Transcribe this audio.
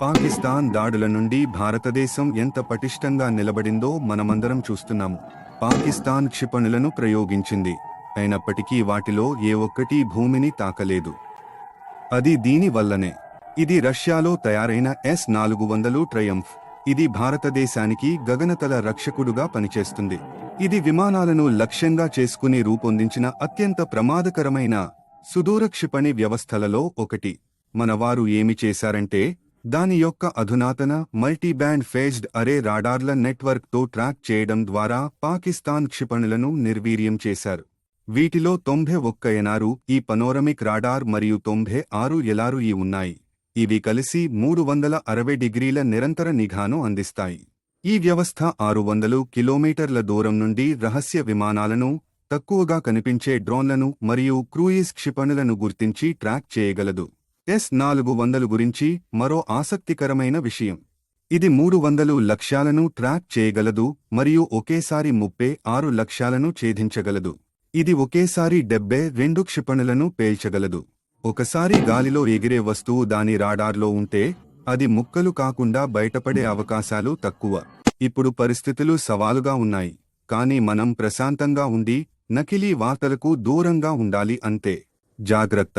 పాకిస్తాన్ దాడుల నుండి భారతదేశం ఎంత పటిష్టంగా నిలబడిందో మనమందరం చూస్తున్నాము పాకిస్తాన్ క్షిపణులను ప్రయోగించింది. అయినప్పటికీ వాటిలో ఏ ఒక్కటి భూమిని తాకలేదు. అది దీని వల్లనే. ఇది రష్యాలో తయారైన ఎస్ నాలుగు వందలు ట్రయంఫ్. ఇది భారతదేశానికి గగనతల రక్షకుడుగా పనిచేస్తుంది. ఇది విమానాలను లక్ష్యంగా చేసుకుని రూపొందించిన అత్యంత ప్రమాదకరమైన సుదూర క్షిపణి వ్యవస్థలలో ఒకటి. మనవారు ఏమి చేశారంటే దాని యొక్క అధునాతన మల్టీబ్యాండ్ ఫేజ్డ్ అరే రాడార్ల నెట్వర్క్తో ట్రాక్ చేయడం ద్వారా పాకిస్తాన్ క్షిపణులను నిర్వీర్యం చేశారు. వీటిలో తొంభై ఒక్క ఎనారు ఈ పనోరమిక్ రాడార్ మరియు తొంభై ఆరు ఎలారు ఈ ఉన్నాయి. ఇవి కలిసి మూడు వందల అరవై డిగ్రీల నిరంతర నిఘాను అందిస్తాయి. ఈ వ్యవస్థ ఆరు వందలు కిలోమీటర్ల దూరం నుండి రహస్య విమానాలను తక్కువగా కనిపించే డ్రోన్లను మరియు క్రూయిజ్ క్షిపణులను గుర్తించి ట్రాక్ చేయగలదు. ఎస్ నాలుగు వందలు గురించి మరో ఆసక్తికరమైన విషయం. ఇది మూడు వందలు లక్ష్యాలను ట్రాక్ చేయగలదు మరియు ఒకేసారి ముప్పై ఆరు లక్ష్యాలను ఛేదించగలదు. ఇది ఒకేసారి డెబ్బై రెండు క్షిపణులను పేల్చగలదు. ఒకసారి గాలిలో ఎగిరే వస్తువు దాని రాడార్లో ఉంటే అది ముక్కలు కాకుండా బయటపడే అవకాశాలు తక్కువ. ఇప్పుడు పరిస్థితులు సవాలుగా ఉన్నాయి. కానీ మనం ప్రశాంతంగా ఉండి నకిలీ వార్తలకు దూరంగా ఉండాలి అంతే. జాగ్రత్త.